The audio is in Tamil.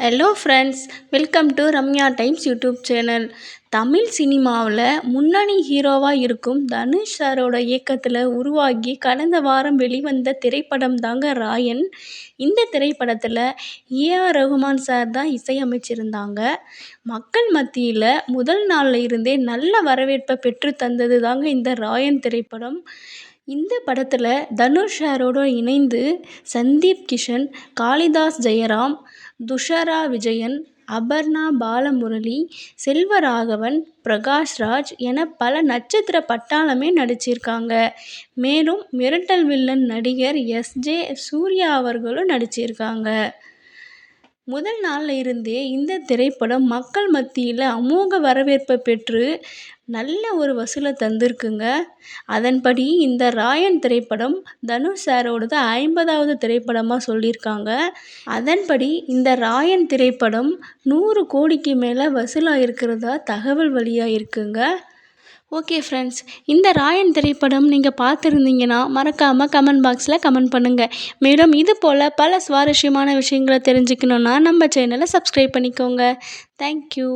Hello friends welcome to Ramya times YouTube channel Tamil சினிமாவில் முன்னணி ஹீரோவாக இருக்கும் தனுஷ் சாரோட இயக்கத்தில் உருவாகி கடந்த வாரம் வெளிவந்த திரைப்படம் தாங்க ராயன். இந்த திரைப்படத்தில் ஏஆர் ரகுமான் சார் தான் இசையமைச்சிருந்தாங்க. மக்கள் மத்தியில் முதல் நாளில் இருந்தே நல்ல வரவேற்பை பெற்று தந்தது தாங்க இந்த ராயன் திரைப்படம். இந்த படத்தில் தனுஷ் ஷாரோட இணைந்து சந்தீப் கிஷன் காளிதாஸ் ஜெயராம் துஷாரா விஜயன் அபர்ணா பாலமுரளி செல்வராகவன் பிரகாஷ்ராஜ் என பல நட்சத்திர பட்டாளமே நடிச்சிருக்காங்க. மேலும் மிரட்டல் வில்லன் நடிகர் எஸ் ஜே சூர்யா அவர்களும் நடிச்சிருக்காங்க. முதல் நாளில் இருந்தே இந்த திரைப்படம் மக்கள் மத்தியில் அமோக வரவேற்பை பெற்று நல்ல ஒரு வசூலை தந்திருக்குங்க. அதன்படி இந்த ராயன் திரைப்படம் தனுஷ் சாரோடது ஐம்பதாவது திரைப்படமாக சொல்லியிருக்காங்க. அதன்படி இந்த ராயன் திரைப்படம் நூறு கோடிக்கு மேலே வசூலாக இருக்கிறதா தகவல் வழியாக இருக்குங்க ஓகே ஃப்ரெண்ட்ஸ் இந்த ராயன் திரைப்படம் நீங்கள் பார்த்துருந்தீங்கன்னா மறக்காமல் கமெண்ட் பாக்ஸில் கமெண்ட் பண்ணுங்கள் மேலும் இது போல் பல சுவாரஸ்யமான விஷயங்களை தெரிஞ்சுக்கணுன்னா நம்ம சேனலை சப்ஸ்கிரைப் பண்ணிக்கோங்க. தேங்க்யூ